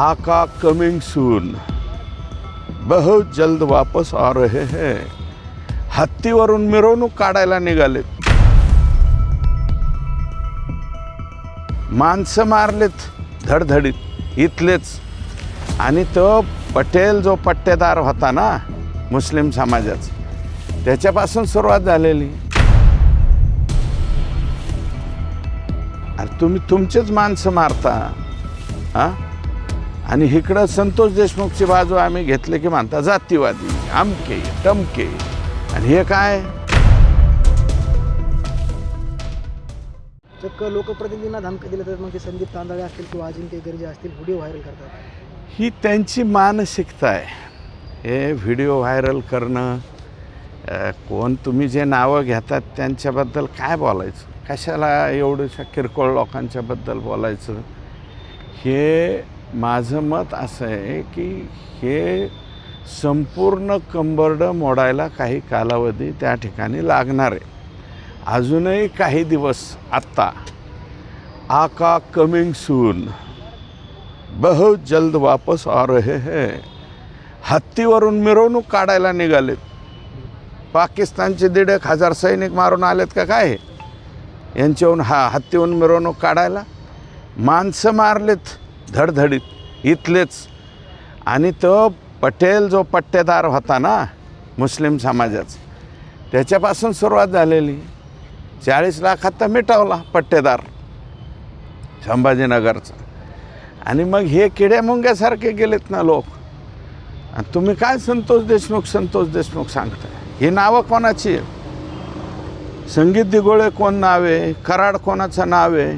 आका coming soon. बहुत जल्द वापस आ रहे हैं। हत्तीवरून मिरवणूक काढायला निघालेत माणसं मारलेत धडधडीत इथलेच आणि तो पटेल जो पट्टेदार होता ना मुस्लिम समाजाचा त्याच्यापासून सुरुवात झालेली। अरे तुम्ही तुमचेच माणसं मारता हा? आणि इकडं संतोष देशमुखची बाजू आम्ही घेतली की म्हणता जातीवादी आमके टमके. आणि हे काय? चक्क लोकप्रतिनिधींना धमकी दिलं तर मग ते संदीप तांदळे असतील किंवा अजिंक्य गर्जे असतील व्हिडिओ व्हायरल करतात. ही त्यांची मानसिकता आहे. हे व्हिडिओ व्हायरल करणं कोण तुम्ही जे नावं घेतात त्यांच्याबद्दल काय बोलायचं? कशाला एवढ्याशा किरकोळ लोकांच्याबद्दल बोलायचं? हे माझं मत असं आहे की हे संपूर्ण कंबर्ड मोडायला काही कालावधी त्या ठिकाणी लागणार आहे. अजूनही काही दिवस आत्ता आका कमिंग सून. बहुत जल्द वापस आ रहे है. हत्तीवरून मिरवणूक काढायला निघालेत. पाकिस्तानचे दीड एक हजार सैनिक मारून आलेत का काय? यांच्याहून हा हत्तीवरून मिरवणूक काढायला माणसं मारलेत. धडधडीत इथलेच. आणि तो पटेल जो पट्टेदार होता ना मुस्लिम समाजाचा त्याच्यापासून सुरुवात झालेली. चाळीस लाखात तर मिटवला पट्टेदार संभाजीनगरचा. आणि मग हे किड्यामुंग्यासारखे गेलेत ना लोक. आणि तुम्ही काय संतोष देशमुख संतोष देशमुख सांगताय? ही नावं कोणाची आहे संगीत दिगोळे कोण नाव? आहे कराड कोणाचं नाव आहे?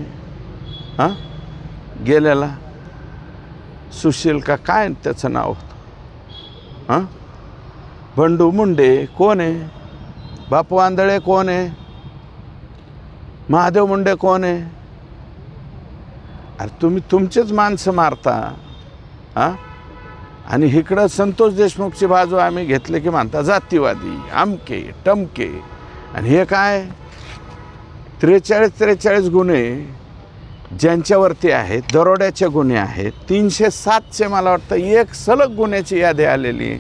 हां? गेलेला. सुशील का काय त्याचं नाव होतं? हां? बंडू मुंडे कोण आहे? बापू आंधळे कोण आहे? महादेव मुंडे कोण आहे? अरे तुम्ही तुमचेच माणसं मारता हां? आणि इकडं संतोष देशमुखची बाजू आम्ही घेतले की मानता जातीवादी आमके टमके. आणि हे काय? त्रेचाळीस त्रेचाळीस गुन्हे ज्यांच्यावरती आहेत दरोड्याचे गुन्हे आहेत तीनशे सातशे मला वाटतं एक सलग गुन्ह्याची यादी आलेली आहे.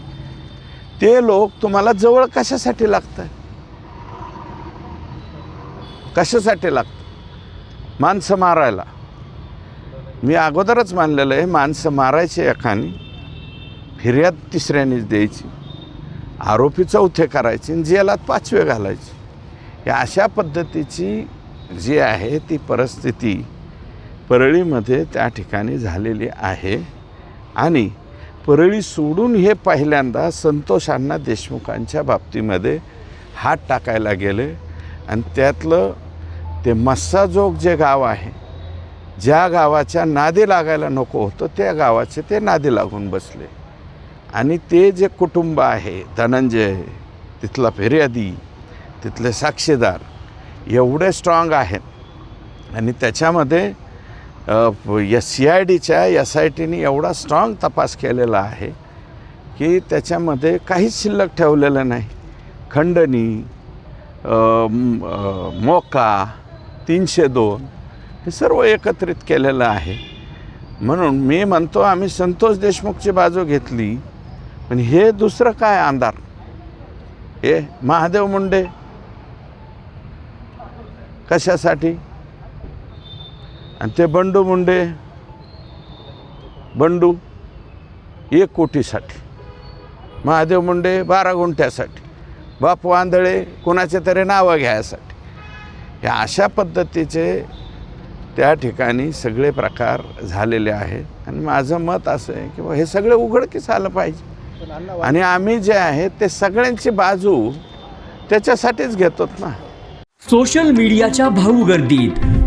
ते लोक तुम्हाला जवळ कशासाठी लागतात? कशासाठी लागतं माणसं मारायला. मी अगोदरच मानलेलं आहे माणसं मारायची एकाने फिर्याद तिसऱ्यानेच द्यायची आरोपी चौथे करायचे आणि जेलात पाचवे घालायचे. या अशा पद्धतीची जी आहे ती परिस्थिती परळीमध्ये त्या ठिकाणी झालेली आहे. आणि परळी सोडून हे पहिल्यांदा संतोषांना देशमुखांच्या बाबतीमध्ये हात टाकायला गेले. आणि त्यातलं ते मस्साजोग जे गाव आहे ज्या गावाच्या नादी लागायला नको होतं त्या गावाचे ते नादी लागून बसले. आणि ते जे कुटुंब आहे धनंजय तिथला फिर्यादी तिथले साक्षीदार एवढे स्ट्रॉंग आहेत. आणि त्याच्यामध्ये एस सी आय डीच्या एस आय टीने एवढा स्ट्रॉंग तपास केलेला आहे की त्याच्यामध्ये काहीच शिल्लक ठेवलेलं नाही. खंडणी मोका तीनशे दोन हे सर्व एकत्रित केलेलं आहे. म्हणून मी म्हणतो आम्ही संतोष देशमुखची बाजू घेतली पण हे दुसरं काय अंधार हे महादेव मुंडे? कशासाठी? आणि ते बंडू मुंडे बंडू एक कोटीसाठी. महादेव मुंडे बारा गुंठ्यासाठी. बापू आंधळे कुणाचे तरी नावं घ्यायसाठी. ह्या अशा पद्धतीचे त्या ठिकाणी सगळे प्रकार झालेले आहेत. आणि माझं मत असं आहे की हे सगळं उघडकीस आलं पाहिजे. आणि आम्ही जे आहे ते सगळ्यांची बाजू त्याच्यासाठीच घेतो ना. सोशल मीडियाच्या भाऊ गर्दीत.